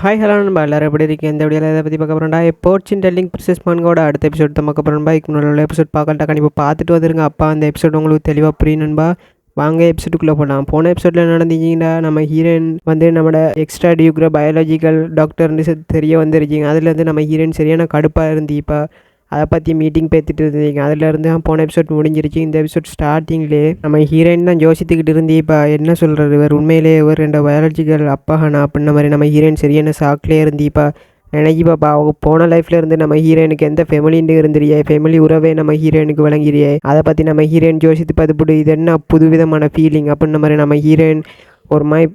Hi hello நம்ம எல்லோரும் எப்படி இருக்கீங்க? இந்த வீடியோவில் எதை பற்றி பார்க்க போகிறோம்டா போர்ச்சின் டெல்லிங் பிரிசஸ் மான்கோட அடுத்த எபிசோட் தான் பார்க்க போகிறோம்பா இப்போ முன்னாடி எபிசோட் பார்க்கலட்டா கண்டிப்பாக பார்த்துட்டு வந்துருங்க. அப்பா அந்த எபிசோட் உங்களுக்கு தெளிவாக புரியணும்பா வாங்க எபிசோடுக்குள்ளே போகலாம் போன எபிசோடில் என்ன நடந்துச்சிங்கன்னா நம்ம ஹீரோயின் வந்து நம்மளோட எக்ஸ்ட்ரா டியூக்ரா பயாலஜிக்கல் டாக்டர்னு தெரிய வந்துருச்சிங்க அதுலேருந்து நம்ம ஹீரோயின் சரியான கடுப்பாக இருந்து இப்போ அதை பற்றி மீட்டிங் பேத்திட்டு இருந்தீங்க. அதுலேருந்து தான் போன எபிசோட் முடிஞ்சிருச்சு. இந்த எபிசோட் ஸ்டார்டிங்லேயே நம்ம ஹீரோயின் தான் யோசித்துக்கிட்டு இருந்து இப்போ என்ன சொல்கிறது இவர் உண்மையிலே இவர் ரெண்டு பயாலஜிக்கல் அப்பாஹானா அப்படின்ன மாதிரி நம்ம ஹீரோயின் சரியான சாக்கிலே இருந்து இப்போ நினைக்கி பாப்பா அவங்க போன லைஃப்ல இருந்து நம்ம ஹீரோயினுக்கு எந்த ஃபெமிலின்னு இருந்துறியே ஃபெமிலி உறவே நம்ம ஹீரோயினுக்கு வழங்கிறியே அதை பற்றி நம்ம ஹீரோயின் யோசித்து பார்த்துப்பட்டு இது என்ன புதுவிதமான ஃபீலிங் அப்படின்ன மாதிரி நம்ம ஹீரோயின் ஒரு மாதிரி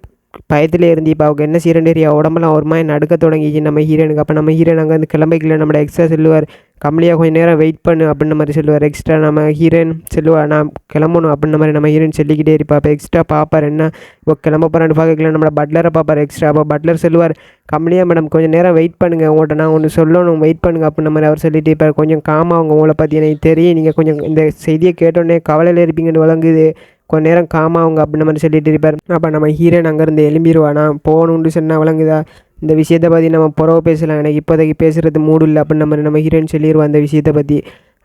பயத்தில் இருந்து இப்போ அவங்க என்ன செய்யறேன்னு தெரியா உடம்பெல்லாம் ஒரு மாதிரி நடுக்க தொடங்கிச்சு நம்ம ஹீரோனுக்கு அப்போ நம்ம ஹீரோன் அங்கே வந்து கிளம்பிக்கல. நம்மளோட எக்ஸ்ட்ரா சொல்லுவார் கம்மியாக கொஞ்சம் நேரம் வெயிட் பண்ணு அப்படின்ன மாதிரி சொல்லுவார். எக்ஸ்ட்ரா நம்ம ஹீரோயின் சொல்லுவார் நான் கிளம்பணும் அப்படின்ற மாதிரி நம்ம ஹீரோயின் சொல்லிக்கிட்டே இருப்பா. அப்போ எக்ஸ்ட்ரா பார்ப்பார் என்ன இப்போ கிளம்ப போகிறான்னு பார்க்கல நம்மளோட பட்லரை பார்ப்பார் எக்ஸ்ட்ரா அப்போ பட்லர் சொல்லுவார் கம்மியாக மேடம் கொஞ்சம் நேரம் வெயிட் பண்ணுங்கள் உங்கள்கிட்ட நான் ஒன்று சொல்லணும். வெயிட் பண்ணுங்க அப்படின்ற மாதிரி அவர் சொல்லிட்டு இப்போ கொஞ்சம் காமாக அவங்க உங்களை பற்றி எனக்கு தெரியும். நீங்கள் கொஞ்சம் இந்த செய்தியை கேட்டோன்னே கவலையில் இருப்பீங்கன்னு வழங்குது கொஞ்ச நேரம் காமா அவங்க அப்படின்ன மாதிரி சொல்லிட்டு இருப்பார். அப்போ நம்ம ஹீரோன் அங்கேருந்து எழும்பிடுவானா போகணுன்னு சொன்னால் விளங்குதா? இந்த விஷயத்தை பற்றி நம்ம புறவை பேசலாம். எனக்கு இப்போதைக்கு பேசுகிறது மூடு இல்லை அப்படின்ன மாதிரி நம்ம ஹீரோயின் சொல்லிடுவோம் அந்த விஷயத்தை பற்றி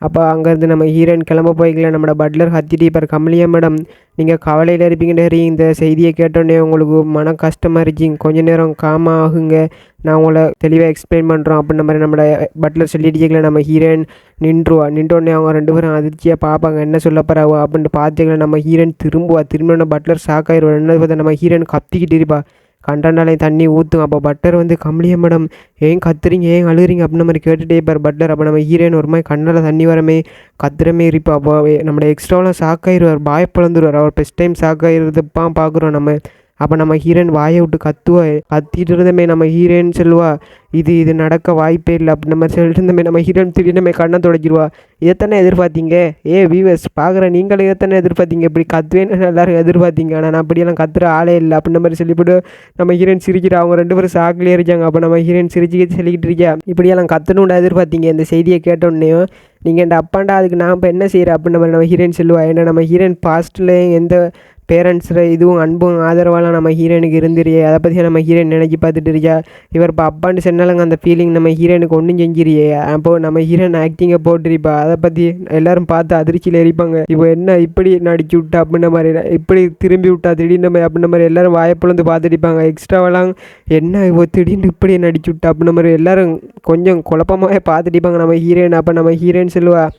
அப்போ அங்கேருந்து நம்ம ஹீரோயின் கிளம்ப போய்க்கல. நம்மளோட பட்லர் ஹத்திட்டு இப்போ கமலியா மேடம் நீங்கள் கவலையில் இருப்பீங்கன்னு இந்த செய்தியை கேட்டோன்னே உங்களுக்கு மன கஷ்டமாக இருந்துச்சு. கொஞ்ச நேரம் காமா ஆகுங்க. நான் உங்களை தெளிவாக எக்ஸ்பிளைன் பண்ணுறோம் அப்படின்ற மாதிரி நம்மளோட பட்லர் சொல்லிட்டு நம்ம ஹீரோயின் நின்றுவா. நின்றோடனே அவங்க ரெண்டு பேரும் அதிர்ச்சியாக பார்ப்பாங்க. என்ன சொல்ல போகிறாவோ அப்படின்ட்டு பார்த்துக்கலாம் நம்ம ஹீரோயின் திரும்புவா. திரும்பின பட்லர் ஷாக் ஆயிடுவா என்ன பார்த்தா நம்ம ஹீரோயின் கத்திக்கிட்டு இருப்பா. கண்டனாலே தண்ணி ஊற்றும் அப்போ பட்டர் வந்து கம்மியா மேடம் ஏன் கத்துறீங்க? ஏன் அழுகுறீங்க? அப்படின்னு மாதிரி கேட்டுகிட்டே இருப்பார் பட்டர். அப்போ நம்ம ஹீரோயின் ஒரு மாதிரி கண்ணால் தண்ணி வரமே கத்துறமே இருப்பா அப்போ நம்மளோட எக்ஸ்ட்ராவெலாம் ஷாக்காயிருவார் பாய் பிளந்துருவார். அவர் ஃபஸ்ட் டைம் ஷாக்காயிருந்தப்பா பார்க்குறோம் நம்ம. அப்போ நம்ம ஹீரோயின் வாயை விட்டு கத்துவா கத்திட்டு இருந்தமே நம்ம ஹீரோயின் சொல்லுவா இது இது நடக்க வாய்ப்பே இல்லை அப்படி நம்ம சொல்லிட்டு இருந்தமே நம்ம ஹீரோயின் திடீர்னு கண்ணை தொடக்கிடுவா. இதைத்தானே எதிர்பார்த்தீங்க? ஏ வியூவர்ஸ் பார்க்குற நீங்களும் இதைத்தானே எதிர்பார்த்தீங்க? இப்படி கத்துவேன்னு எல்லாரும் எதிர்பார்த்தீங்க. ஆனால் நான் அப்படியெல்லாம் கத்துற ஆளே இல்லை. அப்படின்ற மாதிரி சொல்லிவிட்டு நம்ம ஹீரோயின் சிரிக்கிற. அவங்க ரெண்டு பேரும் சாக்கிலே இருக்காங்க. அப்போ நம்ம ஹீரோயின் சிரிச்சு சொல்லிக்கிட்டு இருக்கியா இப்படியெல்லாம் கத்தணும்னு எதிர்பார்த்தீங்க? இந்த செய்தியை கேட்டோடனே நீங்கள் இந்த அப்பாண்டா அதுக்கு நான் இப்போ என்ன செய்கிறேன் அப்படின்ற மாதிரி நம்ம ஹீரோயின் சொல்லுவா. ஏன்னா நம்ம ஹீரோயின் பாஸ்ட்டில் எந்த பேரண்ட்ஸில் இதுவும் அன்பும் ஆதரவாலாம் நம்ம ஹீரோனுக்கு இருந்துரியே அதை பற்றி நம்ம ஹீரோயின் நினைக்கி பார்த்துட்டு இருக்கா? இவர் இப்போ அப்பான்னு சொன்னாலங்க அந்த ஃபீலிங் நம்ம ஹீரோனுக்கு ஒன்றும் செஞ்சிரியே அப்போது நம்ம ஹீரோயின் ஆக்டிங்கை போட்டுருப்பா. அதை பற்றி எல்லோரும் பார்த்து அதிர்ச்சியில் எரிப்பாங்க இப்போ என்ன இப்படி நடிச்சு விட்டா அப்படின்ற மாதிரி இப்படி திரும்பி விட்டா திடீர்னு நம்ம அப்படின்ற மாதிரி எல்லோரும் வாய்ப்புலேருந்து பார்த்துட்டு எக்ஸ்ட்ராவெல்லாம் என்ன இப்போ திடீர்னு இப்படி நடிச்சு விட்டா அப்படின்ற மாதிரி எல்லோரும் கொஞ்சம் குழப்பமாகவே பார்த்துட்டு நம்ம ஹீரோயின் அப்போ நம்ம ஹீரோயின் சொல்லுவா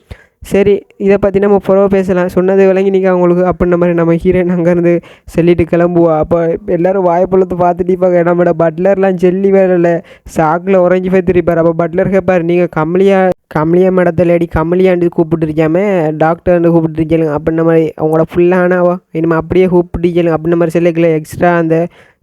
சரி இதை பற்றி நம்ம புறவை பேசலாம். சொன்னது விளங்கி நீங்கள் அவங்களுக்கு அப்படின்ற மாதிரி நம்ம ஹீரோயின் அங்கேருந்து சொல்லிட்டு கிளம்புவா. அப்போ எல்லோரும் வாய்ப்புள்ளத்தை பார்த்துட்டு இப்போ நம்மளோட பட்லர்லாம் ஜெல்லி வேலையில் சாக்கில் உறைஞ்சி பார்த்துருப்பார் அப்போ பட்லர் கேட்பார் நீங்கள் கம்மியா கமலியா மேடத்தை லேடி கமலியாண்டு கூப்பிட்டுருக்காம டாக்டர்னு கூப்பிட்டுருக்கேங்க. அப்படின்ற மாதிரி அவங்களோட ஃபுல்லானவோ இனிமேல் அப்படியே கூப்பிட்டுருக்கேங்க. அப்படின்ற மாதிரி சொல்லிக்கல எக்ஸ்ட்ரா அந்த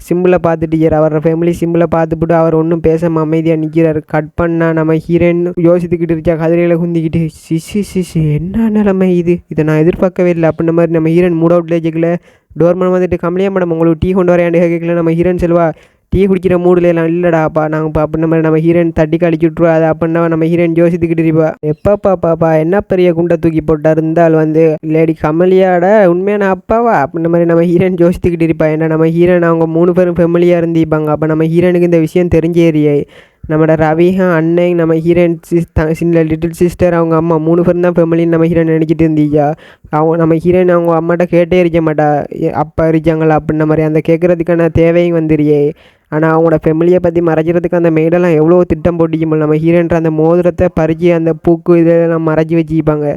சிம்பிளை பார்த்துட்டு அவர் ஃபேமிலி சிம்பிளை பார்த்துட்டு அவர் ஒன்றும் பேசாமல் அமைதியாக நிற்கிறார் கட் பண்ணால் நம்ம ஹீரோயின் யோசித்துக்கிட்டு இருக்கா கதிரையில் குந்திக்கிட்டு சிசி சிசி என்ன நிலைமை இது? இதை நான் எதிர்பார்க்கவே இல்லை. அப்படின்ற மாதிரி நம்ம ஹீரோயின் மூட் அவுட்லேயே கேட்கல டோர்மன் வந்துட்டு கம்மியாக மேடம் உங்களுக்கு டீ கொண்டு வரையாண்டு கேட்கல நம்ம ஹீரோயின் செல்வா டீ குடிக்கிற மூடில் எல்லாம் இல்லைடாப்பா நாங்கள் இப்போ அப்படின்ன மாதிரி நம்ம ஹீரோயின் தட்டி கழிச்சு விட்ருவா அது அப்படின்னா நம்ம ஹீரோயின் யோசித்துக்கிட்டு இருப்பா. எப்பப்பா பாப்பா என்ன பெரிய குண்டை தூக்கி போட்டா இருந்தால் வந்து. லேடி கமலியாட உண்மையான அப்பாவா? அப்படின்ன மாதிரி நம்ம ஹீரோயின் யோசித்துக்கிட்டு இருப்பா. ஏன்னா நம்ம ஹீரோயின் அவங்க மூணு பேரும் ஃபெமிலியாக இருந்திருப்பாங்க அப்போ நம்ம ஹீரோனுக்கு இந்த விஷயம் தெரிஞ்சேரியே நம்மளோட ரவிஹா அண்ணன் நம்ம ஹீரோயின் சிஸ் சின்ன லிட்டில் சிஸ்டர் அவங்க அம்மா மூணு பேரும் தான் ஃபேமிலின்னு நம்ம ஹீரோயின் நினச்சிட்டு இருந்தீங்க அவங்க நம்ம ஹீரோயின் அவங்க அம்மாட்ட கேட்டே இருக்க மாட்டா. அப்பா இருக்காங்களா? அப்படின்ன மாதிரி அந்த கேட்குறதுக்கான தேவையும் வந்துருயே ஆனால் அவங்களோட ஃபெமிலியை பற்றி மறைக்கிறதுக்கு அந்த மேடெல்லாம் எவ்வளோ திட்டம் போட்டிக்கும் நம்ம ஹீரோன்ற அந்த மோதிரத்தை பறிச்சு அந்த பூக்கு இதெல்லாம் மறைச்சி வச்சுப்பாங்க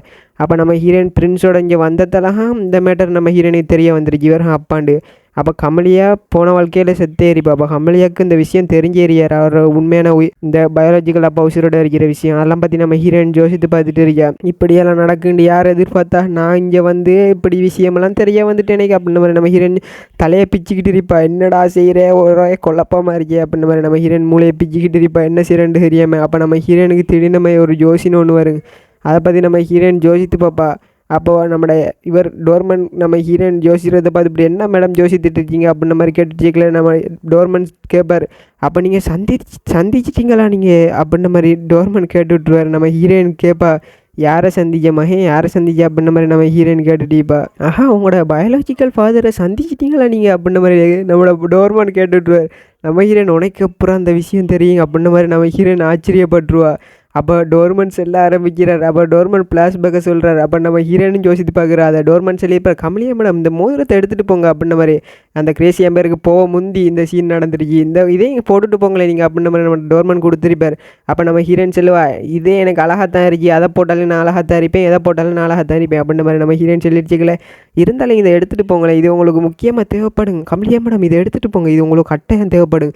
அப்போ நம்ம ஹீரோயின் பிரின்ஸோட இங்கே வந்ததெல்லாம் இந்த மேட்டர் நம்ம ஹீரோயினுக்கு தெரிய வந்துருச்சு இவர் அப்பாண்டு. அப்போ கமலியா போன வாழ்க்கையில் செத்தேறிப்பா அப்போ கமலியாவுக்கு இந்த விஷயம் தெரிஞ்சேறியார் அவர் உண்மையான இந்த பயாலஜிக்கல் அப்பா உசிரோட இருக்கிற விஷயம். அதெல்லாம் பற்றி நம்ம ஹீரோயின் ஜோசித்து பார்த்துட்டு இருக்கா. இப்படியெல்லாம் நடக்குன்னு யார் எதிர்பார்த்தா? நான் இங்கே வந்து இப்படி விஷயமெல்லாம் தெரிய வந்துட்டு எனக்கு அப்படின்ற மாதிரி நம்ம ஹீரோயின் தலையை பிச்சுக்கிட்டு இருப்பா. என்னடா செய்கிற ஒரு குழப்பமாக இருக்கே அப்படின்ற மாதிரி நம்ம ஹீரோயின் மூளையை பிச்சுக்கிட்டு இருப்பா. என்ன செய்கிறேன்னு தெரியாமல் அப்போ நம்ம ஹீரோனுக்கு திடீர்னு ஒரு ஜோசின்னு ஒன்று வருங்க. அதை பற்றி நம்ம ஹீரோயின் ஜோசித்து பார்ப்பா. அப்போது நம்முடைய இவர் டோர்மன் நம்ம ஹீரோயின் ஜோசிக்கிறத பார்த்து இப்படி என்ன மேடம் ஜோசித்துட்டு இருக்கீங்க அப்படின்ற மாதிரி கேட்டுச்சிக்கல நம்ம டோர்மன் கேட்பார் அப்போ நீங்கள் சந்திச்சு சந்திச்சிட்டிங்களா நீங்கள் அப்படின்ற மாதிரி டோர்மன் கேட்டுவிட்ருவார் நம்ம ஹீரோயின் கேட்பா யாரை சந்திக்க மகன் யாரை சந்திக்க அப்படின்ற மாதிரி நம்ம ஹீரோயின் கேட்டுட்டீப்பா ஆஹா உங்களோட பயாலஜிக்கல் ஃபாதரை சந்திச்சிட்டிங்களா நீங்கள் அப்படின்ற மாதிரி நம்மளோட டோர்மன் கேட்டுட்ருவார் நம்ம ஹீரோயின் உனக்கு அப்புறம் அந்த விஷயம் தெரியும் அப்படின்ற மாதிரி நம்ம ஹீரோயின் ஆச்சரியப்பட்டுருவா. அப்போ டோர்மன் செல்ல ஆரம்பிக்கிறார். அப்போ டோர்மன் ஃப்ளாஷ்பேக்கை சொல்கிறார் அப்போ நம்ம ஹீரோனும் யோசித்து பார்க்குறா அதை டோர்மன் செல்லி இப்போ கமலியா மேடம் இந்த மோதிரத்தை எடுத்துகிட்டு போங்க அப்படின்ற மாதிரி அந்த கிரேசி எம்பருக்கு போக முந்தி இந்த சீன் நடந்துருக்கு. இந்த இதையும் போட்டுட்டு போங்களே நீங்கள் அப்படின்ற மாதிரி நம்ம டோர்மன் கொடுத்துருப்பார். அப்போ நம்ம ஹீரோயின் சொல்லுவா இதே எனக்கு அழகாக தான் இருக்கு. அதை போட்டாலும் நான் அழகாக தான் இருப்பேன். எதை போட்டாலும் நான் அழகாக தான் இருப்பேன். அப்படின்ற மாதிரி நம்ம ஹீரோயின் சொல்லிடுச்சுக்கல இருந்தாலும் இதை எடுத்துகிட்டு போங்களேன். இது உங்களுக்கு முக்கியமாக தேவைப்படுங்க. கமலியா மேடம் இதை எடுத்துகிட்டு போங்க. இது உங்களுக்கு கட்டாயம் தேவைப்படுங்க.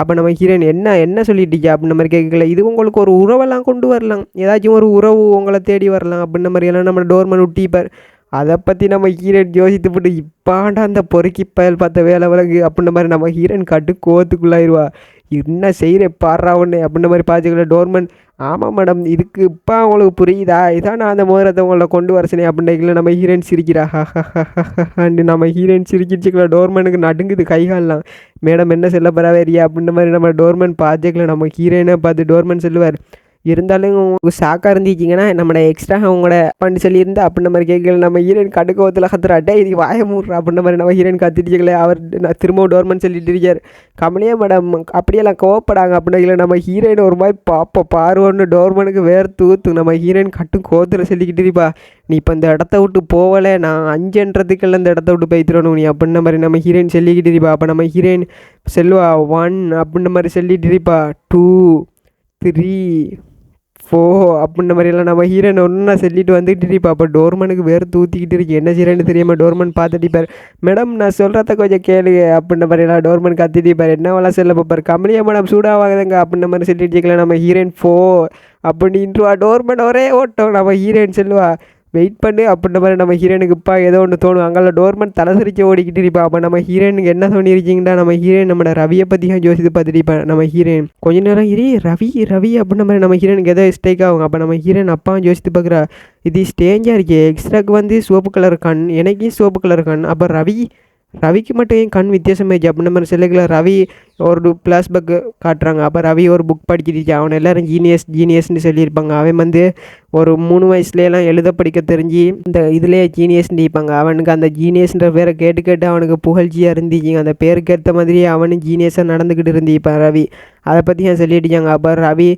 அப்போ நம்ம ஹீரோயின் என்ன என்ன சொல்லிட்டீங்க அப்படின்ற மாதிரி கேட்கல. இது உங்களுக்கு ஒரு உறவெல்லாம் கொண்டு வரலாம். ஏதாச்சும் ஒரு உறவு உங்களை தேடி வரலாம் அப்படின்ற மாதிரியெல்லாம் நம்ம டோர்மன் விட்டிப்பார் அதை பற்றி நம்ம ஹீரோயின் யோசித்து போட்டு இப்பாண்டா அந்த பொறுக்கி பயல் பார்த்த வேலை விலகு அப்படின்ற மாதிரி நம்ம ஹீரோயின் கட்டு கோவத்துக்குள்ளாயிருவா. என்ன செய்கிற பாடுறா ஒன்று அப்படின்ற மாதிரி பார்த்துக்கல டோர்மன் ஆமாம் மேடம் இதுக்கு இப்போ அவங்களுக்கு புரியுதா? இதான் நான் அந்த மோதிரத்தை உங்களை கொண்டு வர சொன்னேன் அப்படின்னுல நம்ம ஹீரோயின் சிரிக்கிறா. அண்டு நம்ம ஹீரோயின் சிரிக்கிச்சுக்கல டோர்மனுக்கு நடுங்குது கைகாலெலாம் மேடம் என்ன சொல்ல போறாவேரியா அப்படின்ற மாதிரி நம்ம டோர்மன் பார்த்துக்கல நம்ம ஹீரோயினை பார்த்து டோர்மன் சொல்லுவார். இருந்தாலும் உங்களுக்கு ஷாக்காக இருந்துச்சிங்கன்னா நம்மளோட எக்ஸ்ட்ரா உங்களோட பண்ணி சொல்லியிருந்தா அப்படின்ற மாதிரி கேட்கல. நம்ம ஹீரோயின் கடுக்கோத்தில் கத்துறாட்டே இது வாய மூடுறா அப்படின்ற மாதிரி நம்ம ஹீரோயின் கத்திட்டுக்கல அவர் நான் திரும்பவும் டோர்மன் சொல்லிட்டு இருக்கார். கமலியா மேடம் அப்படியெல்லாம் கோவப்படாங்க அப்படின்னா நம்ம ஹீரோயின் ஒரு மாதிரி பாப்பா பாருவோன்னு டோர்மனுக்கு வேறு தூத்து நம்ம ஹீரோயின் கட்டும் கோத்தில் சொல்லிக்கிட்டு இருப்பா. நீ இப்போ இந்த இடத்த விட்டு போகலை நான் அஞ்சுன்றதுக்கெல்லாம் இந்த இடத்த விட்டு போய்த்துறணும் நீ அப்படின்ற மாதிரி நம்ம ஹீரோயின் சொல்லிக்கிட்டு இருப்பா. அப்போ நம்ம ஹீரோயின் செல்வா ஒன் அப்படின்ற மாதிரி சொல்லிட்டு இருப்பா. டூ த்ரீ ஓ அப்படின்ற மாதிரியெல்லாம் நம்ம ஹீரோயின் ஒன்றா சொல்லிட்டு வந்துக்கிட்டு இருப்பா. அப்போ டோர்மனுக்கு வேறு தூத்திக்கிட்டு இருக்கு. என்ன செய்யறேன்னு தெரியாமல் டோர்மன் பார்த்துட்டிப்பார் மேடம் நான் சொல்கிறத கொஞ்சம் கேளுங்க அப்படின்ற மாதிரியெல்லாம் டோர்மன் கத்திட்டிப்பார் என்னவெல்லாம் சொல்ல பார்ப்பார் கமலியா மேடம் சூடாகாதுங்க அப்படின்ற மாதிரி சொல்லிட்டு இருக்கலாம் நம்ம ஹீரோயின் ஃபோ அப்படின்ட்டுவா டோர்மன் ஒரே ஓட்டம். நம்ம ஹீரோயின் சொல்லுவா. வெயிட் பண்ணு அப்படின்ற மாதிரி நம்ம ஹீரோனுக்குப்பா ஏதோ ஒன்று தோணும். அங்கே டோர்மன் தலை சிரிச்சு ஓடிக்கிட்டு இருப்பா. அப்போ நம்ம ஹீரோனுக்கு என்ன தோணிருக்கீங்கன்னா நம்ம ஹீரோயின் நம்மளோட ரவியை பற்றியும் ஜோசித்து யோசித்து பார்த்துட்டு நம்ம ஹீரோயின் கொஞ்ச நேரம் இரு ரவி ரவி அப்படின்ற மாதிரி நம்ம ஹீரோனுக்கு ஏதோ ஸ்டேக் ஆகும். அப்போ நம்ம ஹீரோயின் அப்பாவும் யோசித்து பார்க்குறா. இது ஸ்டேஞ்சாக இருக்கே. எக்ஸ்ட்ராக்கு வந்து சிவப்பு கலர் கண் எனக்கும் சிவப்பு கலர் கண். அப்போ ரவி ரவிக்கு மட்டும் ஏன் கண் வித்தியாசமாயிடுச்சு அப்படின்ற மாதிரி சிலைகளை ரவி ஒரு ஃப்ளாஷ்பேக் காட்டுறாங்க. அப்போ ரவி ஒரு புக் படிக்கிட்டு அவன் எல்லாரும் ஜீனியஸ் ஜீனியஸ்னு சொல்லியிருப்பாங்க. அவன் வந்து ஒரு மூணு வயசுலேயெல்லாம் எழுத படிக்க தெரிஞ்சு இந்த இதுலேயே ஜீனியஸ் இருப்பாங்க அவனுக்கு அந்த ஜீனியஸ்ன்ற பேரை கேட்டு கேட்டு அவனுக்கு புகழ்ச்சியாக இருந்துச்சுங்க அந்த பேருக்கு ஏற்ற மாதிரியே அவனும் ஜீனியஸாக நடந்துக்கிட்டு இருந்திப்பான் ரவி. அதை பற்றி நான் சொல்லிட்டுச்சாங்க? அப்போ ரவி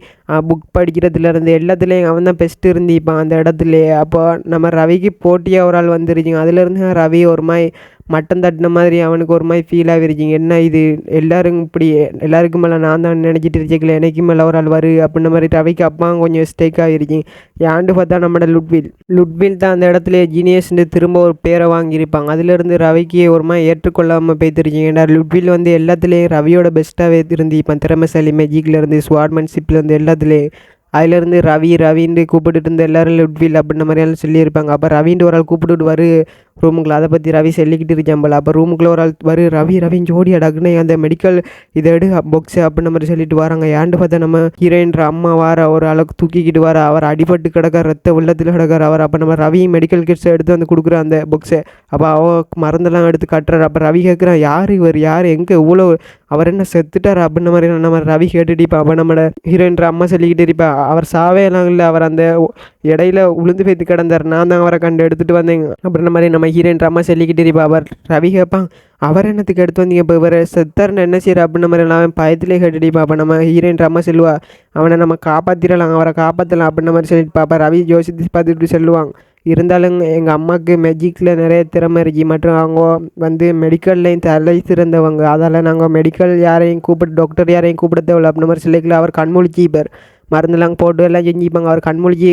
புக் படிக்கிறதுலேருந்து எல்லாத்துலேயும் அவன் தான் பெஸ்ட்டு இருந்திப்பான் அந்த இடத்துலையே. அப்போ நம்ம ரவிக்கு போட்டியாக ஒரு ஆள் வந்துருச்சுங்க. அதுலேருந்து ரவி ஒரு மாதிரி மட்டம் தட்டின மாதிரி அவனுக்கு ஒரு மாதிரி ஃபீல் ஆகிருச்சிங்க என்ன இது? எல்லாரும் இப்படி எல்லாருக்கும் மேலே நான் தான் நினச்சிட்டு இருக்கல எனக்கு மேலே ஒரு ஆள் வரு அப்படின்ற மாதிரி ரவிக்கு அப்பா கொஞ்சம் ஸ்டேக் ஆகிருச்சிங்க ஏண்டு பார்த்தா நம்மளோட லுட்வில். லுட்வில் தான் அந்த இடத்துல ஜீனியஸ்னு திரும்ப ஒரு பேரை வாங்கியிருப்பாங்க. அதுலேருந்து ரவிக்கு ஒரு மாதிரி ஏற்றுக்கொள்ளாமல் போய்த்திருக்கீங்க. ஏன்னா லுட்வில் வந்து எல்லாத்துலேயும் ரவியோட பெஸ்ட்டாகவே இருந்திருப்பான் திறமைசாலி மேஜிக்லேருந்து ஸ்வாட்மன்ஷிப்லேருந்து எல்லாத்துலேயும் அதுலேருந்து ரவி ரவின்னு கூப்பிட்டுட்டு இருந்த எல்லாரும் லுட்வில் அப்படின்ற மாதிரியெல்லாம் சொல்லியிருப்பாங்க. அப்போ ரவின்ட்டு ஒரு ஆள் கூப்பிட்டுட்டு வரு ரூமுக்குள்ள அதை பற்றி ரவி சொல்லிக்கிட்டு இருக்கேன் போல. அப்போ ரூமுக்குள்ளே ஒரு ஆள் வரு ரவி ரவின் ஜோடி அடக்குன்னு அந்த மெடிக்கல் இதை எடு பொக்ஸ் அப்படின்ற மாதிரி சொல்லிட்டு வராங்க. ஏன்ட்டு பார்த்தா நம்ம ஹீரோயின்ற அம்மா வார ஒரு அளவுக்கு தூக்கிக்கிட்டு வர அவர் அடிபட்டு கிடக்கிற ரத்த உள்ளத்தில் கிடக்கார் அவர். அப்போ நம்ம ரவி மெடிக்கல் கிட்ஸை எடுத்து வந்து கொடுக்குற அந்த பொக்ஸை அப்போ அவ மருந்தெல்லாம் எடுத்து கட்டுறாரு. அப்போ ரவி கேட்குறான் யார் இவர்? யார்? எங்கே? இவ்வளோ அவர் என்ன செத்துட்டார் அப்படின்ன மாதிரி நம்ம ரவி கேட்டுட்டு இப்போ அப்போ நம்மளோட ஹீரோயின்ற அம்மா சொல்லிக்கிட்டு இருப்பா. அவர் சாவே எல்லாம் இல்லை. அவர் அந்த இடையில உளுந்து பேத்து கிடந்தார். நான் தான் அவரை கண்டு எடுத்துகிட்டு வந்தேங்க அப்படின்ற மாதிரி நம்ம ஹீரோயின் அம்மா சொல்லிக்கிட்டு இருப்பா. அவர் ரவி கேட்பான் அவர் என்னத்துக்கு எடுத்து வந்தீங்க? இப்போ இவர் செத்தார்னு என்ன செய்யற அப்படின்ற மாதிரி எல்லாம் அவன் பயத்திலே கேட்டுடிப்பா அப்போ நம்ம ஹீரோயின் அம்மா சொல்லுவா அவனை நம்ம காப்பாற்றிடலாம் அவரை காப்பாற்றலாம் அப்படின்ற மாதிரி சொல்லிட்டு பாப்பா. ரவி யோசித்து பார்த்துட்டு சொல்லுவாங்க. இருந்தாலும் எங்கள் அம்மாவுக்கு மெஜிக்கில் நிறைய திறமை இருக்குது மற்றும் அவங்க வந்து மெடிக்கல்லையும் தலை சிறந்தவங்க. அதால் நாங்கள் மெடிக்கல் யாரையும் கூப்பிட்டு டாக்டர் யாரையும் கூப்பிட தேவையில்ல. அப்படின்ற மாதிரி சிலைக்கில் அவர் கண்முழிச்சிப்பார் மருந்தெல்லாம் போட்டு எல்லாம் செஞ்சுப்பாங்க. அவர் கண்மொழிச்சி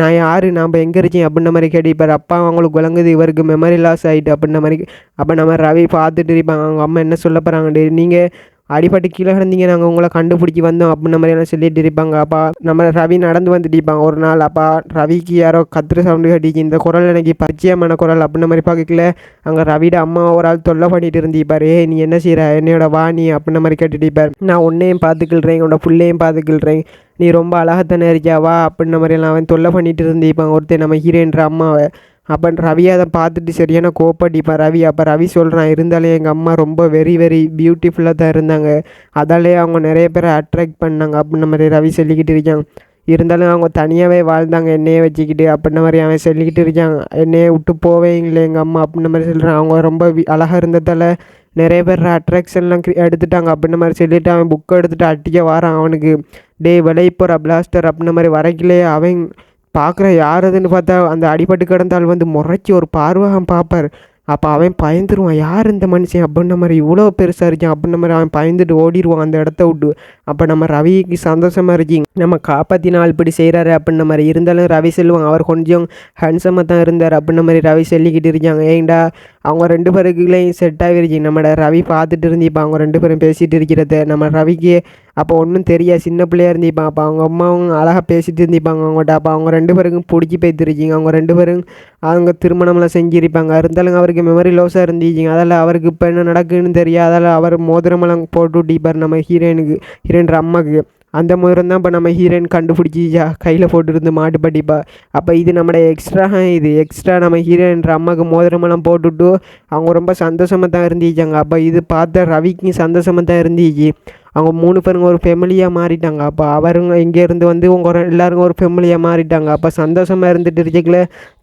நான் யார்? நாம் எங்கே இருக்கேன் அப்படின்ற மாதிரி கேட்டிருப்பார். அப்பா அவங்களுக்கு விளங்குது இவருக்கு மெமரி லாஸ் ஆகிட்டு அப்படின்ற மாதிரி. அப்போ நம்ம ரவி பார்த்துட்டு இருப்பாங்க. அவங்க அம்மா என்ன சொல்ல போகிறாங்க நீங்கள் அடிபட்டு கீழே கிடந்தீங்க நாங்கள் உங்களை கண்டுபிடிச்சி வந்தோம் அப்படின்ன மாதிரியெல்லாம் சொல்லிட்டு இருப்பாங்க. அப்பா நம்ம ரவி நடந்து வந்துட்டு இருப்பாங்க ஒரு நாள் அப்பா ரவிக்கு யாரோ கத்திர சவுண்டு கட்டிச்சு. இந்த குரல் எனக்கு பரிச்சயமான குரல் அப்படின்ன மாதிரி பார்க்கல அங்கே ரவியோட அம்மா ஒரு ஆள் தொல்லை பண்ணிட்டு இருந்திப்பார் ஏ நீ என்ன செய்கிற என்னையோட வா நீ அப்படின்ற மாதிரி கேட்டுட்டு இருப்பார். நான் உன்னையும் பார்த்துக்கிள்றேன் உன்னோட பிள்ளையும் பார்த்துக்கிள்றேன். நீ ரொம்ப அழகத்தானே இருக்கியா? வா அப்படின்ற மாதிரியெல்லாம் அவன் தொல்லை பண்ணிட்டு இருந்திருப்பாங்க ஒருத்தர் நம்ம ஹீரோயின்ற அம்மாவை. அப்போ ரவி அதை பார்த்துட்டு சரியான கோப்படிப்பான் ரவி அப்போ ரவி சொல்கிறான் இருந்தாலும் எங்கள் அம்மா ரொம்ப வெரி வெரி பியூட்டிஃபுல்லாக தான் இருந்தாங்க. அதாலே அவங்க நிறைய பேரை அட்ராக்ட் பண்ணாங்க. அப்படின்ன மாதிரி ரவி சொல்லிக்கிட்டு இருக்காங்க. இருந்தாலும் அவங்க தனியாகவே வாழ்ந்தாங்க என்னையே வச்சுக்கிட்டு. அப்படின்ன மாதிரி அவன் சொல்லிக்கிட்டு இருக்கான். என்னையே விட்டு போவேங்களே எங்கள் அம்மா அப்படின்ன மாதிரி சொல்கிறான் அவங்க ரொம்ப அழகாக இருந்ததால் நிறைய பேர் அட்ராக்ஷன்லாம் எடுத்துட்டாங்க. அப்படின்ன மாதிரி சொல்லிவிட்டு அவன் புக்கை எடுத்துகிட்டு அட்டிக்க வாரான் அவனுக்கு. டே விலை போகிற பிளாஸ்டர் அப்படின்ன மாதிரி வரைக்கலே அவன் பார்க்குற யார் அதுன்னு பார்த்தா அந்த அடிபட்டு கிடந்தால் வந்து முறைச்சி ஒரு பார்வகம் பார்ப்பார். அப்போ அவன் பயந்துருவான். யார் இந்த மனுஷன் அப்படின்ன மாதிரி இவ்வளோ பெருசாக இருக்கான் அப்படின்ன மாதிரி அவன் பயந்துட்டு ஓடிடுவான் அந்த இடத்த விட்டு. அப்போ நம்ம ரவிக்கு சந்தோஷமாக இருக்கீங்க நம்ம காப்பாற்றி நாள் இப்படி செய்கிறாரு அப்படின்ன மாதிரி இருந்தாலும் ரவி செல்வம் அவர் கொஞ்சம் ஹன்சமாக தான் இருந்தார் அப்படின்ன மாதிரி ரவி சொல்லிக்கிட்டு இருக்காங்க. ஏண்டா அவங்க ரெண்டு பேருக்குள்ளேயும் செட் ஆகிருச்சு. நம்மளோட ரவி பார்த்துட்டு இருந்திப்பா அவங்க ரெண்டு பேரும் பேசிகிட்டு இருக்கிறத. நம்ம ரவிக்கு அப்போ ஒன்றும் தெரியாது. சின்ன பிள்ளையாக இருந்திப்பான் அப்போ அவங்க அம்மாவும் அழகாக பேசிகிட்டு இருந்திப்பாங்க அவங்கள்ட்ட அப்போ அவங்க ரெண்டு பேருக்கும் பிடிச்சி போய்த்துருச்சிங்க அவங்க ரெண்டு பேரும் அவங்க திருமணம்லாம் செஞ்சிருப்பாங்க. இருந்தாலும் அவருக்கு மெமரி லோஸாக இருந்துச்சிங்க அதில் அவருக்கு இப்போ என்ன நடக்குன்னு தெரியாது. அதில் அவர் மோதிரமெல்லாம் போட்டு விட்டிப்பார் நம்ம ஹீரோயினுக்கு ஹீரோயின் அம்மாவுக்கு அந்த மோதிரம் தான் இப்போ நம்ம ஹீரோயின் கண்டுபிடிச்சிச்சா கையில் போட்டுருந்து மாட்டு படிப்பா. அப்போ இது நம்மளோட எக்ஸ்ட்ரா இது எக்ஸ்ட்ரா நம்ம ஹீரோயின்ற அம்மாவுக்கு மோதிரமெல்லாம் போட்டுட்டு அவங்க ரொம்ப சந்தோஷமாக தான் இருந்துச்சாங்க. அப்போ இது பார்த்த ரவிக்கும் சந்தோஷமாக தான் இருந்துச்சு. அவங்க மூணு பேருங்க ஒரு ஃபேமிலியாக மாறிட்டாங்க. அப்போ அவருங்க இங்கேருந்து வந்து உங்கள் எல்லாருங்க ஒரு ஃபேமிலியாக மாறிட்டாங்க. அப்போ சந்தோஷமாக இருந்துட்டு இருக்கல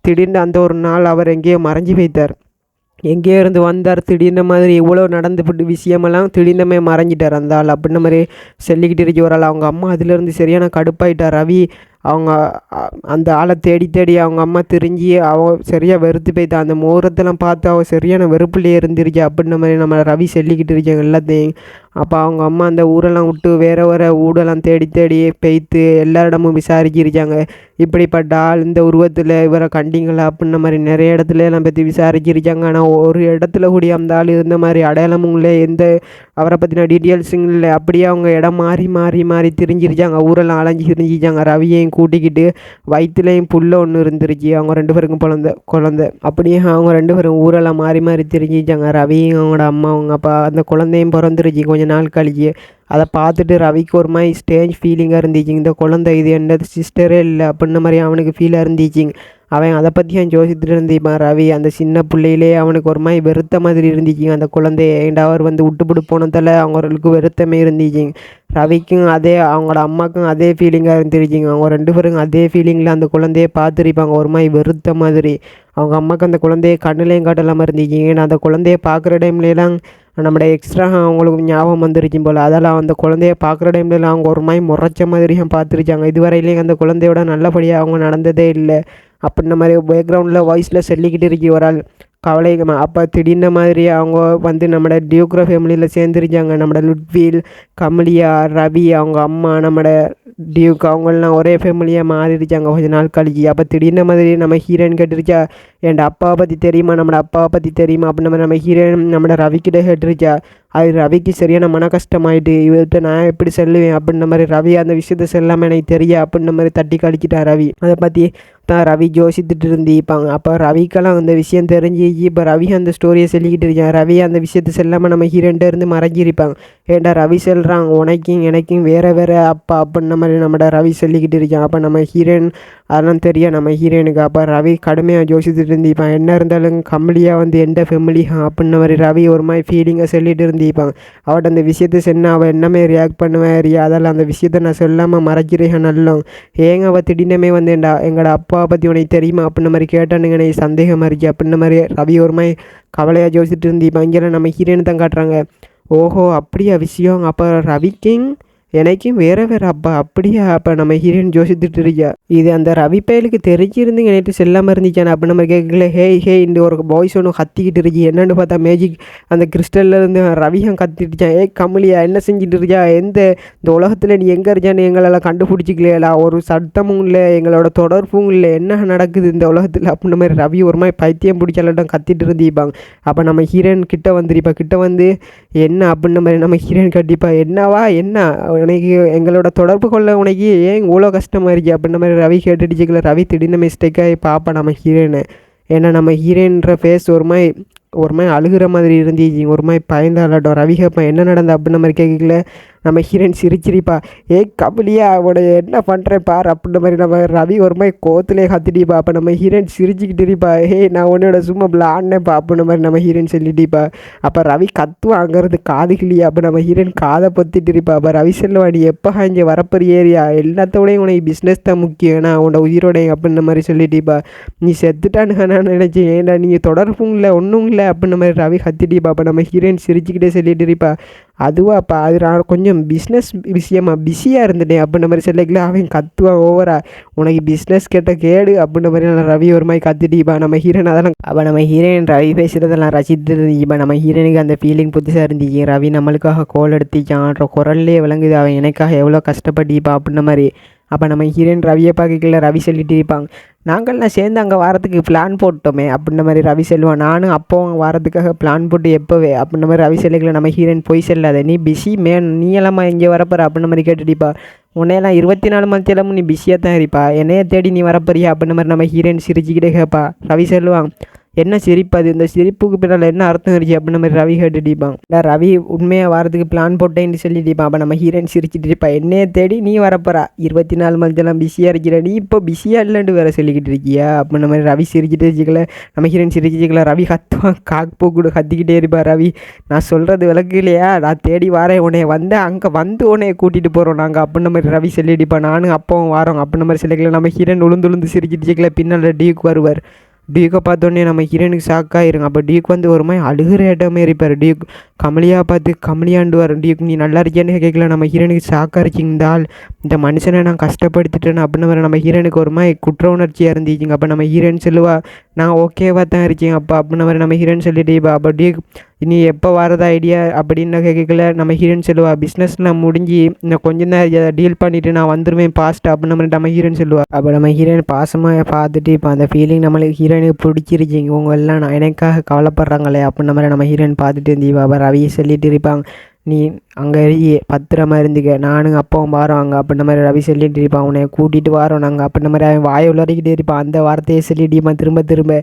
திடீர்னு அந்த ஒரு நாள் அவர் எங்கேயோ மறைஞ்சி போய்த்தார் எங்கேயோ இருந்து வந்தார் திடீர்னு மாதிரி இவ்வளோ நடந்துபிட்டு விஷயமெல்லாம் திடீர்னுமே மறைஞ்சிட்டார் அந்த ஆள். அப்படின்ன மாதிரி சொல்லிக்கிட்டு இருக்க ஒரு ஆள். அவங்க அம்மா அதுலேருந்து சரியான கடுப்பாயிட்டார். ரவி அவங்க அந்த ஆளை தேடி தேடி அவங்க அம்மா திரிஞ்சி அவன் சரியாக வெறுத்து போய்த்தா அந்த முகூர்த்தெல்லாம் பார்த்து அவள் சரியான வெறுப்புலேயே இருந்துருச்சு அப்படின்ன மாதிரி நம்ம ரவி சொல்லிக்கிட்டு இருக்காங்க எல்லாத்தையும். அப்போ அவங்க அம்மா அந்த ஊரெல்லாம் விட்டு வேறு வேறு ஊடெல்லாம் தேடி தேடி பெய்த்து எல்லாரிடமும் விசாரிச்சிருக்காங்க இப்படிப்பட்ட ஆள் இந்த உருவத்தில் இவரை கண்டிங்களா? அப்படின்ன மாதிரி நிறைய இடத்துல எல்லாம் பற்றி விசாரிச்சிருக்காங்க ஆனால் ஒரு இடத்துல கூடிய அந்த ஆள் இருந்த மாதிரி அடையாளமும் இல்லை. எந்த அவரை பற்றின டீட்டெயில்ஸும் இல்லை. அப்படியே அவங்க இடம் மாறி மாறி மாறி திரிஞ்சிருச்சாங்க ஊரெல்லாம் அலைஞ்சி திரிஞ்சிச்சாங்க ரவியையும் கூட்டிக்கிட்டு வயிற்றுலையும் புல்ல ஒன்று இருந்துருச்சு. அவங்க ரெண்டு பேருக்கும் குழந்த குழந்த. அப்படியே அவங்க ரெண்டு பேரும் ஊரெல்லாம் மாறி மாறி தெரிஞ்சிச்சாங்க ரவியும் அவங்களோட அம்மா அவங்க அப்பா அந்த குழந்தையும் பிறந்துருச்சு. கொஞ்சம் நாள் கழிச்சு. அதை பார்த்துட்டு ரவிக்கு ஒரு மாதிரி ஸ்டேஜ் ஃபீலிங்காக இருந்துச்சு. இந்த குழந்தை இது என்னது சிஸ்டரே இல்லை அப்படின்ன மாதிரி அவனுக்கு ஃபீலாக இருந்துச்சுங்க அவன் அதை பற்றியும் யோசித்துட்டு இருந்திப்பான் ரவி அந்த சின்ன பிள்ளையிலே அவனுக்கு ஒரு மாதிரி வெறுத்த மாதிரி இருந்துச்சுங்க அந்த குழந்தைய ஏண்டா அவர் வந்து விட்டுப்பிட்டு போனதால் அவங்களுக்கு வெறுத்தமே இருந்துச்சுங்க ரவிக்கும் அதே அவங்களோட அம்மாவுக்கும் அதே ஃபீலிங்காக இருந்துருச்சுங்க அவங்க ரெண்டு பேரும் அதே ஃபீலிங்கில் அந்த குழந்தைய பார்த்துருப்பாங்க. ஒரு மாதிரி வெறுத்த மாதிரி. அவங்க அம்மாவுக்கு அந்த குழந்தைய கண்ணுலேயும் காட்டலாமல் இருந்துச்சுங்க ஏன்னா அந்த குழந்தைய பார்க்குற டைம்லலாம் நம்மளோட எக்ஸ்ட்ரா அவங்களுக்கு ஞாபகம் வந்துருச்சு போல். அதெல்லாம் அந்த குழந்தைய பார்க்குற டைம்லலாம் அவங்க ஒரு மாதிரி முறைச்ச மாதிரியும் பார்த்துருச்சாங்க இதுவரையிலையும் அந்த குழந்தையோட நல்லபடியாக அவங்க நடந்ததே இல்லை. அப்படின்ன மாதிரி பேக்ரவுண்டில் வாய்ஸில் சொல்லிக்கிட்டு இருக்கி ஒரு ஆள். கவலை அப்போ திடீர்ன மாதிரி அவங்க வந்து நம்மளோட டியூக்ரோ ஃபேமிலியில் சேர்ந்துருச்சாங்க நம்மளோட லுட்வீல் கமலியா ரவி அவங்க அம்மா நம்மளோட டியூக் அவங்களாம் ஒரே ஃபேமிலியாக மாறிடுச்சாங்க கொஞ்ச நாள் கழிச்சு. அப்போ திடீர்ன மாதிரி நம்ம ஹீரோயின் கேட்டுருச்சா என் அப்பாவை பற்றி தெரியுமா? நம்ம அப்பாவை பற்றி தெரியுமா? அப்படின்னு நம்ம நம்ம ஹீரோயின் நம்ம ரவிக்கிட்ட கேட்டுருச்சா அது ரவிக்கு சரியான மன கஷ்டமாயிட்டு இவர்கிட்ட நான் எப்படி சொல்லுவேன்? அப்படின்ற மாதிரி ரவி அந்த விஷயத்த சொல்லாமல் எனக்கு தெரிய அப்படின்ற மாதிரி தட்டி கழிச்சிட்டா ரவி. அதை பற்றி தான் ரவி ஜோசித்துட்டு இருந்திப்பாங்க அப்போ ரவிக்கெல்லாம் அந்த விஷயம் தெரிஞ்சு இப்போ ரவி அந்த ஸ்டோரியை சொல்லிக்கிட்டு இருக்கேன். ரவி அந்த விஷயத்தை செல்லாமல் நம்ம ஹீரோன்ட்டு இருந்து மறைஞ்சிருப்பாங்க. ஏண்டா ரவி செல்கிறாங்க உனக்கும் எனக்கும் வேறு வேறு அப்பா அப்படின்ற மாதிரி நம்மட ரவி சொல்லிக்கிட்டு இருக்கான். அப்போ நம்ம ஹீரோயின் அதெல்லாம் தெரியும். நம்ம ஹீரோயினுக்கு அப்போ ரவி கடுமையாக சொல்லிட்டு இருந்திப்பான் என்ன இருந்தாலும் கம்பளியாக வந்து எந்த ஃபேமிலி அப்படின்ன மாதிரி ரவி ஒரு மாதிரி ஃபீலிங்கை சொல்லிட்டு இருந்திப்பாங்க அவட்ட அந்த விஷயத்தை சொன்னால் அவள் என்னமே ரியாக்ட் பண்ணுவேன். அதெல்லாம் அந்த விஷயத்த நான் சொல்லாமல் மறைக்கிறேன் நல்லோம் ஏங்க அவள் திடீர்னமே வந்தேன்டா எங்களோட அப்பாவை பற்றி உனக்கு தெரியுமா அப்படின்ன மாதிரி கேட்டானுங்க. சந்தேகம் சந்தேகமாக இருக்கு அப்படின்ன மாதிரி? ரவி ஒரு மாதிரி கவலையாக யோசிச்சுட்டு இருந்திப்பான். இங்கெல்லாம் நம்ம ஹீரோயின் தான் காட்டுறாங்க. ஓஹோ அப்படியா விஷயம்? அப்போ ரவிக்கிங் எனக்கும் வேற வேற அப்பா அப்படியா? அப்போ நம்ம ஹீரோயின் ஜோசித்துட்டு இருக்கியா? இது அந்த ரவி பயலுக்கு தெரிஞ்சிருந்து நேற்று செல்லாமல் இருந்துச்சான் அப்போ நம்ம கேட்கல ஹே ஹே இந்த ஒரு பாய்ஸ் ஒன்று கத்திக்கிட்டு இருக்கி என்னன்னு பார்த்தா மேஜிக் அந்த கிறிஸ்டல்ல இருந்து ரவியும் கத்திட்டுச்சான் ஏ கமலியா என்ன செஞ்சுட்டு இருக்கியா? எந்த இந்த உலகத்தில் நீ எங்கே இருக்கான்னு எங்களெல்லாம் கண்டுபிடிச்சிக்கலையா ஒரு சட்டமும் இல்லை எங்களோட தொடர்பும் இல்லை. என்ன நடக்குது இந்த உலகத்தில்? அப்படின்ன மாதிரி ரவி ஒரு மாதிரி பைத்தியம் பிடிச்சாலும் கத்திட்டு இருந்திருப்பாங்க. அப்போ நம்ம ஹீரோயின் கிட்ட வந்துருப்பா கிட்ட வந்து என்ன அப்படின்ற மாதிரி நம்ம ஹீரோயின் கண்டிப்பாக என்னவா என்ன? உனக்கு எங்களோட தொடர்பு கொள்ள உனக்கு ஏன் இவ்வளோ கஷ்டமாக இருக்குது அப்படின்ற மாதிரி ரவி கேட்டுடுச்சுக்கல ரவி திடீர்னு மிஸ்டேக்காக பார்ப்பேன் நம்ம ஹீரோயினை. ஏன்னா நம்ம ஹீரோயின்ற ஃபேஸ் ஒரு மாதிரி ஒரு மாதிரி அழுகிற மாதிரி இருந்துச்சு ஒரு மாதிரி பயந்து அல்லாட்டும் ரவி என்ன நடந்தா அப்படின்ற மாதிரி கேட்கல நம்ம ஹீரன் சிரிச்சிரிப்பா. ஏய் கபலியா அவனை என்ன பண்ணுறேன் பார் அப்படின்ற மாதிரி நம்ம ரவி ஒரு மாதிரி கோத்துலே கத்திட்டிப்பா. அப்போ நம்ம ஹீரன் சிரிச்சுக்கிட்டு இருப்பா. ஹே நான் உன்னோட சும்மா விளாட்னேப்பா அப்படின்ற மாதிரி நம்ம ஹீரன் சொல்லிட்டிப்பா. அப்போ ரவி கத்துவான் அங்கேருந்து காது கிளியா அப்போ நம்ம ஹீரன் காதை பொத்திட்டு இருப்பா. அப்போ ரவி செல்வா நீ எப்போ இங்கே வரப்போற ஏரியா? எல்லாத்தோடையும் உனக்கு பிஸ்னஸ் தான் முக்கியம். ஏன்னா உன்னோட உயிரோடைய அப்படின்ற மாதிரி சொல்லிட்டிப்பா. நீ செத்துட்டான்னு நான் நினச்சேன். ஏன்டா நீங்கள் தொடர்பும் இல்லை ஒன்றும் இல்லை. அப்படின்ன மாதிரி ரவி கத்திட்டிப்பா அப்போ நம்ம ஹீரோயின் சிரிச்சுக்கிட்டே சொல்லிட்டு இருப்பா. அதுவாப்பா அது நான் கொஞ்சம் பிஸ்னஸ் விஷயமா பிஸியாக இருந்துட்டேன் அப்படின்ற மாதிரி சொல்லிக்கல அவன் கத்துவான் ஓவரா உனக்கு பிஸ்னஸ் கேட்ட கேடு அப்படின்ற மாதிரி நான் ரவி ஒரு மாதிரி கத்திட்டிப்பா நம்ம ஹீரோயின் அதெல்லாம் அப்போ நம்ம ஹீரோயின் ரவி பேசுகிறதெல்லாம் ரசித்து இருந்துச்சுப்பா நம்ம ஹீரோனுக்கு அந்த ஃபீலிங் புதுசாக இருந்துச்சு ரவி நம்மளுக்காக கோல் எடுத்துச்சான்ற குரல்லே விளங்குது. அவன் எனக்காக எவ்வளோ கஷ்டப்பட்டிப்பா அப்படின்ற மாதிரி. அப்போ நம்ம ஹீரோயின் ரவியை பார்க்கல ரவி சொல்லிட்டு இருப்பாங்க. நாங்கள்லாம் சேர்ந்து அங்கே வாரத்துக்கு பிளான் போட்டோமே அப்படின்ற மாதிரி ரவி செல்வான் நானும் அப்போ வாரத்துக்காக பிளான் போட்டு எப்போவே. அப்படின்ற மாதிரி ரவி செல்லிக்கல நம்ம ஹீரோயின் போய் செல்லாத. நீ பிஸி மேன் நீ எல்லாமா இங்கே வரப்போற? அப்படின்ற மாதிரி கேட்டுடிப்பா உன்னையெல்லாம் இருபத்தி நாலு மணித்தேலமும் நீ பிஸியாக தான் இருப்பா. என்னைய தேடி நீ வரப்போறியா? அப்படின்ற மாதிரி நம்ம ஹீரோயின் சிரிச்சுக்கிட்டே கேட்பா ரவி செல்வாங்க என்ன சிரிப்பு அது? இந்த சிரிப்புக்கு பின்னால் என்ன அர்த்தம் இருந்துச்சு அப்படின்னு மாதிரி ரவி கேட்டுட்டிப்பான் இல்லை ரவி உண்மையாக வரதுக்கு பிளான் போட்டேன்னு சொல்லிட்டிப்பான் அப்போ நம்ம ஹீரோயின் சிரிச்சிட்டு இருப்பா. என்னைய தேடி நீ வரப்போறா. இருபத்தி நாலு மணித்தெல்லாம் பிஸியாக இருக்கிற நீ இப்போ பிஸியாக இல்லைன்ட்டு வேறு சொல்லிக்கிட்டு இருக்கியா? அப்படின்ற மாதிரி ரவி சிரிச்சுட்டு வச்சுக்கல. நம்ம ஹீரோயின் சிரிச்சுக்கல ரவி கத்துவான். காக் பூ கூட கத்திக்கிட்டே இருப்பா ரவி. நான் சொல்கிறது விளக்கு இல்லையா? நான் தேடி வரேன். உன்னை வந்து அங்கே வந்து உன்னைய கூட்டிகிட்டு போகிறோம் நாங்கள் அப்படின்ன மாதிரி ரவி சொல்லிடிப்பா நானும் அப்பாவும் வரோம். அப்படின்ன மாதிரி சொல்லிக்கல நம்ம ஹீரோயின் உளுந்து உளுந்து சிரிச்சுட்டு வச்சுக்கல. பின்னால் டியூக்கு வருவார். டியூக்கை பார்த்தோன்னே நம்ம ஹீரோனுக்கு ஷாக் ஆயிருங்க அப்போ டியூக் வந்து ஒரு மாதிரி அழுகிற இடமே இருப்பார். டியூக் கமலியாக பார்த்து கமலியாண்டு டியூக் நீ நல்லா இருக்கியான்னு கேட்கல. நம்ம ஹீரோனுக்கு ஷாக்காக இருக்கீங்கதால் இந்த மனுஷனை நான் கஷ்டப்படுத்திட்டேன் அப்படின்னு வர நம்ம ஹீரோனுக்கு ஒரு மாதிரி குற்ற உணர்ச்சியாக இருந்துச்சுங்க அப்போ நம்ம ஹீரோன் சொல்லுவா நான் ஓகேவா தான் இருக்கேன். அப்போ அப்படின்னு மாதிரி நம்ம ஹீரோன் சொல்லிட்டு இப்போ அப்போ இனி நீ எப்போ வரதா ஐடியா அப்படின்னு கேட்கல நம்ம ஹீரோன் சொல்லுவா பிஸ்னஸ்லாம் முடிஞ்சு இன்னும் கொஞ்சம் தான் டீல் பண்ணிவிட்டு நான் வந்துடுவேன் பாஸ்ட் அப்படின்னு மாதிரி நம்ம ஹீரோன் சொல்லுவா. அப்போ நம்ம ஹீரோயின் பாசமாக பார்த்துட்டு இப்போ அந்த ஃபீலிங் நம்மளுக்கு ஹீரோயினுக்கு பிடிச்சிருக்கீங்க இவங்க எல்லாம் நான் எனக்காக கவலைப்படுறாங்களே அப்படின்ற மாதிரி நம்ம ஹீரோயின் பார்த்துட்டு இருந்தீவா அப்போ ரவியை சொல்லிட்டு இருப்பாங்க. நீ அங்கே பத்திரமா இருந்துக்க. நானும் அப்பாவும் வாரோம் அங்கே. அப்படின்ற மாதிரி ரவி சொல்லிட்டு இருப்பான். உன்னை கூட்டிகிட்டு வரோம் நாங்கள் அப்படின்ற மாதிரி அவன் வாயை உளறிக்கிட்டே இருப்பான். அந்த வார்த்தையை சொல்லிட்டு இருப்பான் திரும்ப திரும்ப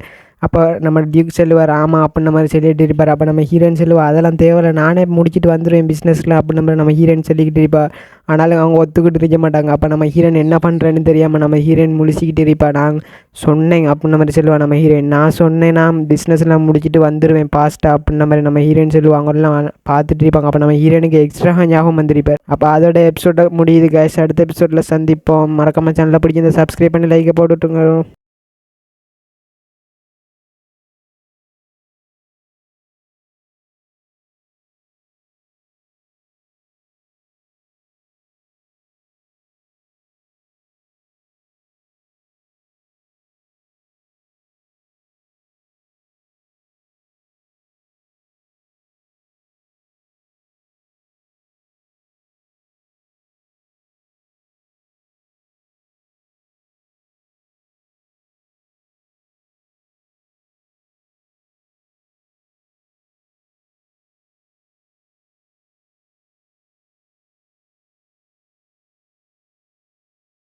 அப்போ நம்ம டியூக் செல்லுவார் ஆமாம் அப்படின்ற மாதிரி சொல்லிட்டு இருப்பார். அப்போ நம்ம ஹீரோயின் சொல்லுவா அதெல்லாம் தேவையில்ல. நானே முடிச்சுட்டு வந்துடுவேன் பிஸ்னஸில் அப்படின்ற மாதிரி நம்ம ஹீரோயின் சொல்லிக்கிட்டு இருப்பா. ஆனாலும் அவங்க ஒத்துக்கிட்டு இருக்க மாட்டாங்க. அப்போ நம்ம ஹீரோயின் என்ன பண்ணுறேன்னு தெரியாமல் நம்ம ஹீரோயின் முழிச்சிக்கிட்டு இருப்பா. நான் சொன்னேன் அப்படின்ற மாதிரி சொல்லுவா நம்ம ஹீரோயின் நான் சொன்னேன் நான் பிஸ்னஸ்லாம் முடிச்சுட்டு வந்துடுவேன் பாஸ்ட்டாக அப்படின்ற மாதிரி நம்ம ஹீரோயின் சொல்லுவாங்க பார்த்துட்டு இருப்பாங்க. அப்போ நம்ம ஹீரோயினுக்கு எக்ஸ்ட்ரா ஞாபகம் வந்திருப்பார். அப்போ அதோட எபிசோட முடியுது கேஷ் அடுத்த எபிசோடில் சந்திப்போம். மறக்காமல் சேனலில் பிடிச்சி இந்த சப்ஸ்கிரைப் பண்ணி லைக்கை போட்டுட்டுங்க.